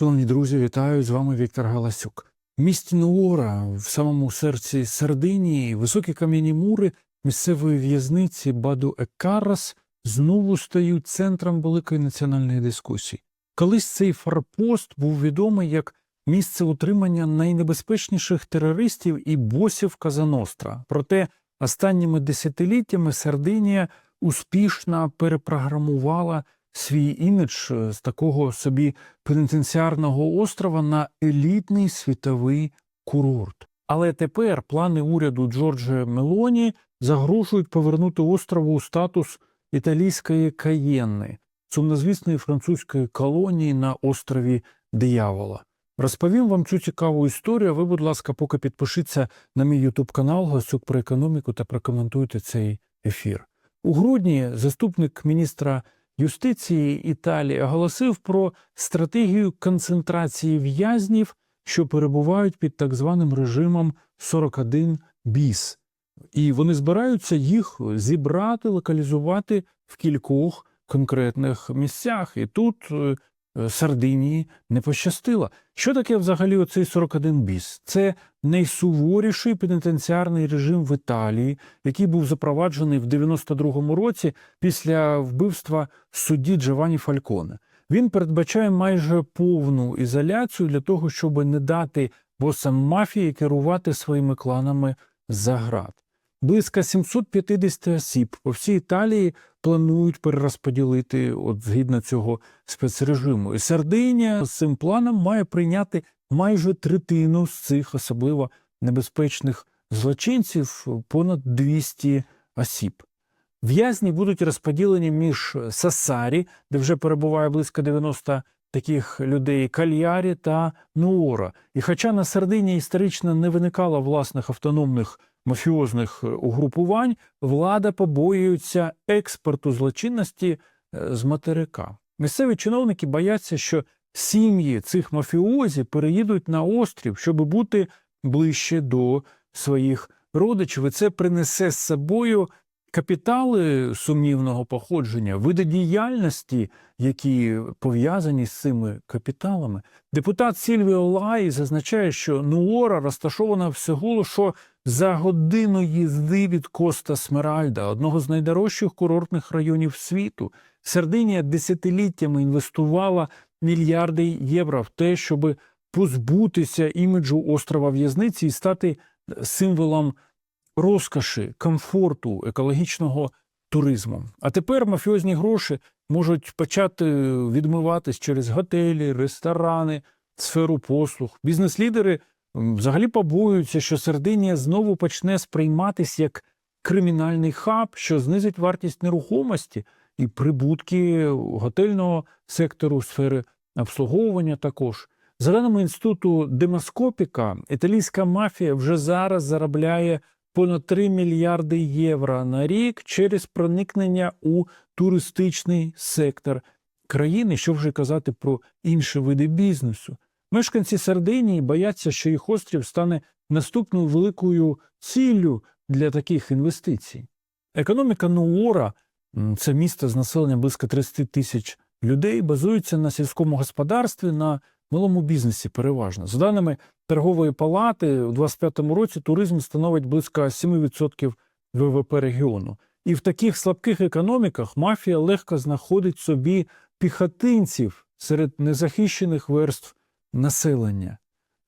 Шановні друзі, вітаю з вами Віктор Галасюк. Місті Нуора, в самому серці Сардинії, високі кам'яні мури місцевої в'язниці Баду Екарас знову стають центром великої національної дискусії. Колись цей форпост був відомий як місце утримання найнебезпечніших терористів і босів Казаностра. Проте останніми десятиліттями Сардинія успішно перепрограмувала свій імідж е, з такого собі пенітенціарного острова на елітний світовий курорт. Але тепер плани уряду Джорджа Мелоні загрожують повернути острову у статус італійської Каєнни, сумнозвісної французької колонії на острові Диявола. Розповім вам цю цікаву історію. Ви, будь ласка, поки підпишіться на мій ютуб канал Гасюк про економіку та прокоментуйте цей ефір. У грудні заступник міністра юстиції Італії оголосив про стратегію концентрації в'язнів, що перебувають під так званим режимом 41 біс. І вони збираються їх зібрати, локалізувати в кількох конкретних місцях. І тут е, Сардинії не пощастило. Що таке взагалі оцей 41 біс? Це найсуворіший пенітенціарний режим в Італії, який був запроваджений в 92-му році після вбивства судді Джованні Фальконе. Він передбачає майже повну ізоляцію для того, щоб не дати босам мафії керувати своїми кланами за град. Близько 750 осіб по всій Італії планують перерозподілити от згідно цього спецрежиму. І Сардинія з цим планом має прийняти майже третину з цих особливо небезпечних злочинців, понад 200 осіб. В'язні будуть розподілені між Сасарі, де вже перебуває близько 90 таких людей, Кальярі та Нуора. І хоча на Сардинії історично не виникало власних автономних мафіозних угрупувань, влада побоюється експорту злочинності е, з материка. Місцеві чиновники бояться, що сім'ї цих мафіозів переїдуть на острів, щоб бути ближче до своїх родичів. І це принесе з собою капітали сумнівного походження, види діяльності, які пов'язані з цими капіталами. Депутат Сільвіо Лай зазначає, що Нуора розташована всього лише за годину їзди від Коста Смеральда, одного з найдорожчих курортних районів світу. Сардинія десятиліттями інвестувала мільярди євро в те, щоб позбутися іміджу острова в'язниці і стати символом розкоші, комфорту, екологічного туризму. А тепер мафіозні гроші можуть почати відмиватись через готелі, ресторани, сферу послуг. Бізнес-лідери взагалі побоюються, що Сардинія знову почне сприйматись як кримінальний хаб, що знизить вартість нерухомості і прибутки готельного сектору, сфери обслуговування також. За даними інституту Демоскопіка, італійська мафія вже зараз заробляє понад 3 мільярди євро на рік через проникнення у туристичний сектор країни, що вже казати про інші види бізнесу. Мешканці Сардинії бояться, що їх острів стане наступною великою ціллю для таких інвестицій. Економіка Нуора, це місто з населенням близько 30 тисяч людей, базується на сільському господарстві, на малому бізнесі переважно. За даними торгової палати, у 2025 році туризм становить близько 7% ВВП регіону. І в таких слабких економіках мафія легко знаходить собі піхотинців серед незахищених верств населення.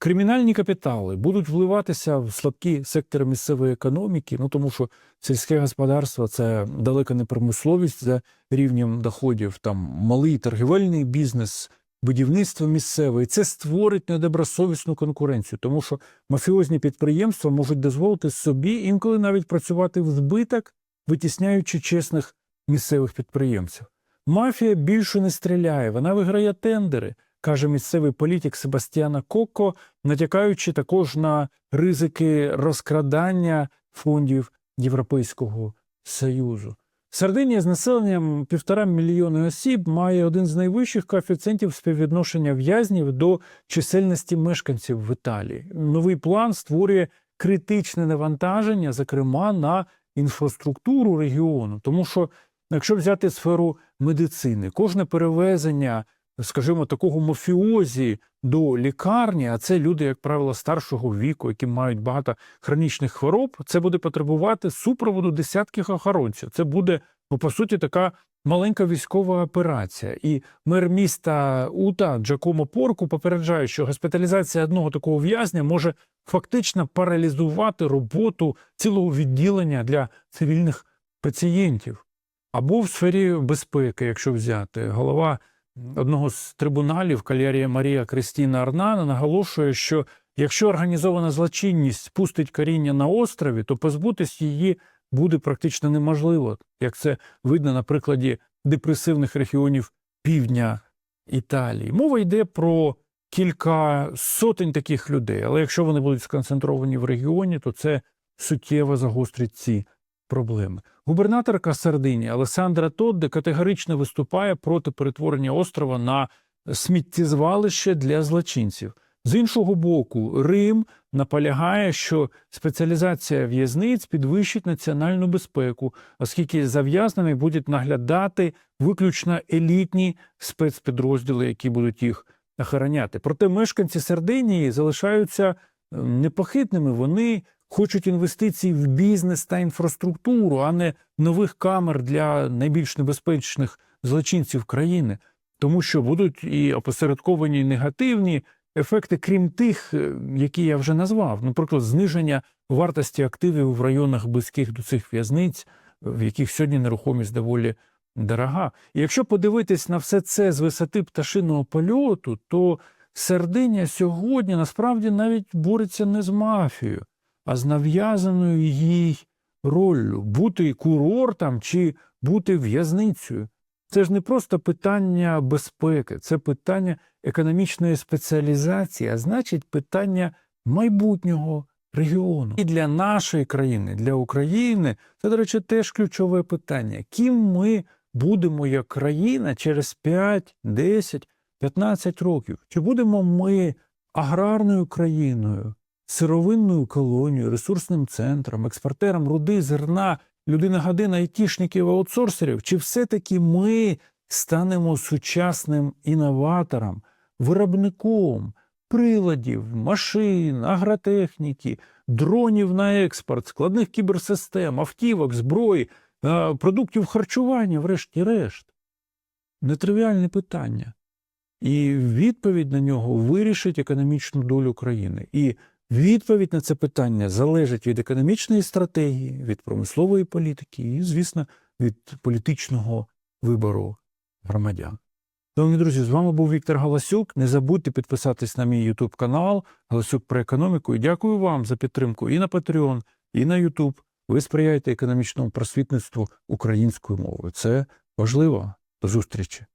Кримінальні капітали будуть вливатися в слабкі сектори місцевої економіки, ну тому що сільське господарство це далеко не промисловість за рівнем доходів, там малий торгівельний бізнес, будівництво місцеве. І це створить недобросовісну конкуренцію, тому що мафіозні підприємства можуть дозволити собі інколи навіть працювати в збиток, витісняючи чесних місцевих підприємців. Мафія більше не стріляє, вона виграє тендери, каже місцевий політик Себастьяна Коко, натякаючи також на ризики розкрадання фондів Європейського Союзу. Сардинія з населенням півтора мільйони осіб має один з найвищих коефіцієнтів співвідношення в'язнів до чисельності мешканців в Італії. Новий план створює критичне навантаження, зокрема на інфраструктуру регіону, тому що Якщо взяти сферу медицини, кожне перевезення скажімо, такого мафіозі до лікарні, а це люди, як правило, старшого віку, які мають багато хронічних хвороб, це буде потребувати супроводу десятків охоронців. Це буде, ну, по суті, така маленька військова операція. І мер міста Ута Джакомо Порку попереджає, що госпіталізація одного такого в'язня може фактично паралізувати роботу цілого відділення для цивільних пацієнтів. Або в сфері безпеки, якщо взяти, голова одного з трибуналів Калярія Марія Кристіна Арнана наголошує, що якщо організована злочинність пустить коріння на острові, то позбутись її буде практично неможливо, як це видно на прикладі депресивних регіонів півдня Італії. Мова йде про кілька сотень таких людей, але якщо вони будуть сконцентровані в регіоні, то це суттєво загострить ці проблеми. Губернаторка Сардинії Алесандра Тодде категорично виступає проти перетворення острова на сміттєзвалище для злочинців. З іншого боку, Рим наполягає, що спеціалізація в'язниць підвищить національну безпеку, оскільки за будуть наглядати виключно елітні спецпідрозділи, які будуть їх охороняти. Проте мешканці Сардинії залишаються е, непохитними. Вони хочуть інвестицій в бізнес та інфраструктуру, а не нових камер для найбільш небезпечних злочинців країни, тому що будуть і опосередковані негативні ефекти, крім тих, е, які я вже назвав. Наприклад, зниження вартості активів в районах близьких до цих в'язниць, в яких сьогодні нерухомість доволі дорога. І якщо подивитись на все це з висоти пташиного польоту, то Сардинія сьогодні насправді навіть бореться не з мафією, а з нав'язаною їй роллю бути курортом чи бути в'язницею. Це ж не просто питання безпеки, це питання економічної спеціалізації, а значить питання майбутнього регіону. І для нашої країни, для України, це, до речі, теж ключове питання. Ким ми будемо як країна через 5, 10, 15 років? Чи будемо ми аграрною країною, сировинною колонією, ресурсним центром, експортером руди, зерна, людина година айтішників, аутсорсерів? Чи все-таки ми станемо сучасним інноватором, виробником приладів, машин, агротехніки, дронів на експорт, складних кіберсистем, автівок, зброї, е, продуктів харчування, врешті-решт? Нетривіальне питання. І відповідь на нього вирішить економічну долю країни. І відповідь на це питання залежить від економічної стратегії, від промислової політики і, звісно, від політичного вибору громадян. Шановні друзі, з вами був Віктор Галасюк. Не забудьте підписатись на мій YouTube канал Галасюк про економіку. І дякую вам за підтримку і на Patreon, і на YouTube. Ви сприяєте економічному просвітництву українською мовою. Це важливо. До зустрічі.